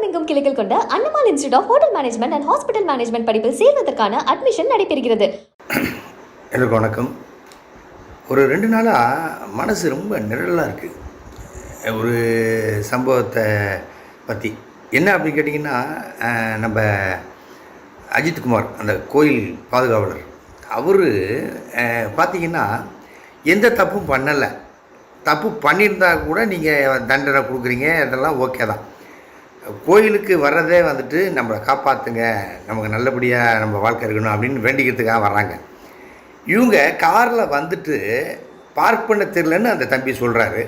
உலகமெங்கும் கிளைகள் கொண்ட Annamal institute of hotel management and hospital management படிப்பில் சேர்வதற்கான அட்மிஷன் நடைபெறுகிறது. எனக்கு வணக்கம். ஒரு ரெண்டு நாளாக மனசு ரொம்ப நிழலாக இருக்குது ஒரு சம்பவத்தை பற்றி என்ன அப்படின்னு கேட்டிங்கன்னா நம்ம அஜித்குமார் அந்த கோயில் பாதுகாவலர் அவர் பார்த்தீங்கன்னா எந்த தப்பும் பண்ணலை. தப்பு பண்ணியிருந்தா கூட நீங்கள் தண்டனை கொடுக்குறீங்க அதெல்லாம் ஓகே தான். கோயிலுக்கு வர்றதே வந்துட்டு நம்மளை காப்பாற்றுங்க நமக்கு நல்லபடியாக நம்ம வாழ்க்கை இருக்கணும் அப்படின்னு வேண்டிக்கிறதுக்காக வர்றாங்க. இவங்க காரில் வந்துட்டு பார்க் பண்ண தெரிலன்னு அந்த தம்பி சொல்கிறாரு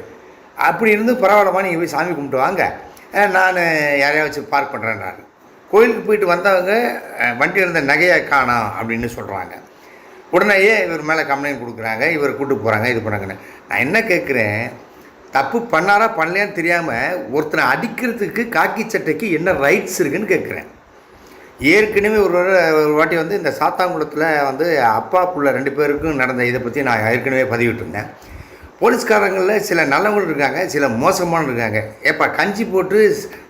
அப்படி இருந்து பரவாயில்லமா நீங்கள் போய் சாமி கும்பிட்டு வாங்க. நான் யாரையா வச்சு பார்க் பண்ணுறேன்னாரு கோயிலுக்கு போயிட்டு வந்தவங்க வண்டியில் இருந்த நகையை காணோம் அப்படின்னு சொல்கிறாங்க உடனேயே இவர் மேலே கம்ப்ளைண்ட் கொடுக்குறாங்க இவர் கூப்பிட்டு போகிறாங்க இது பண்ணுறாங்கன்னு நான் என்ன கேட்குறேன் தப்பு பண்ணாரா பண்ணலையான்னு தெரியாமல் ஒருத்தனை அடிக்கிறதுக்கு காக்கி சட்டைக்கு என்ன ரைட்ஸ் இருக்குன்னு கேட்குறேன். ஏற்கனவே ஒரு ஒரு வாட்டி வந்து இந்த சாத்தாங்குளத்தில் வந்து அப்பா புள்ள ரெண்டு பேருக்கும் நடந்த இதை பற்றி நான் ஏற்கனவே பதிவிட்டிருந்தேன். போலீஸ்காரங்களில் சில நல்லவங்களும் இருக்காங்க சில மோசமான இருக்காங்க. ஏப்பா கஞ்சி போட்டு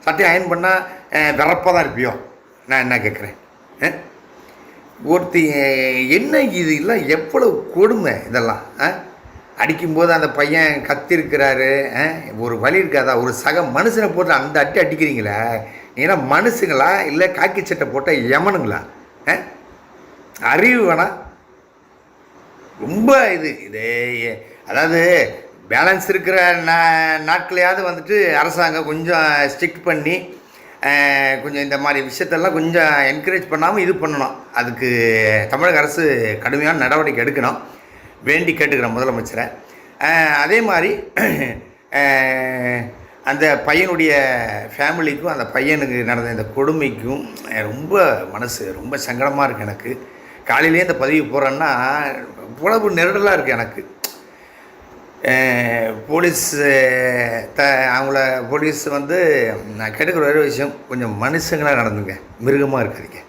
சட்டையை அயன் பண்ணால் விறப்பாக தான் இருப்பியோ? நான் என்ன கேட்குறேன்? ஒருத்தி என்ன இது? எல்லாம் எவ்வளவு கொடுமை இதெல்லாம் ஆ? அடிக்கும்போது அந்த பையன் கத்திருக்கிறாரு ஆ? ஒரு வழி இருக்காதா? ஒரு சக மனுஷனை போட்டு அந்த அட்டி அடிக்கிறீங்களே? ஏன்னா மனுஷங்களா? இல்லை காக்கி சட்டை போட்டால் யமனுங்களா? ஆ? அறிவு வேணாம் ரொம்ப இது இது அதாவது பேலன்ஸ் இருக்கிற நா நாட்களையாவது வந்துட்டு அரசாங்கம் கொஞ்சம் ஸ்ட்ரிக்ட் பண்ணி கொஞ்சம் இந்த மாதிரி விஷயத்தெல்லாம் கொஞ்சம் என்கரேஜ் பண்ணாமல் இது பண்ணணும். அதுக்கு தமிழக அரசு கடுமையான நடவடிக்கை எடுக்கணும். வேண்டி கேட்டுக்கிறேன் முதலமைச்சரை. அதே மாதிரி அந்த பையனுடைய ஃபேமிலிக்கும் அந்த பையனுக்கு நடந்த இந்த கொடுமைக்கும் ரொம்ப மனசு ரொம்ப சங்கடமாக இருக்குது எனக்கு. காலையிலேயே இந்த பதிவு போகிறேன்னா இவ்வளவு நெருடலாக இருக்குது எனக்கு. போலீஸ் த அவங்கள போலீஸ் வந்து நான் கேட்டுக்கிற ஒரே விஷயம் கொஞ்சம் மனுஷங்களாக நடந்துங்க. மிருகமாக இருக்காதிங்க.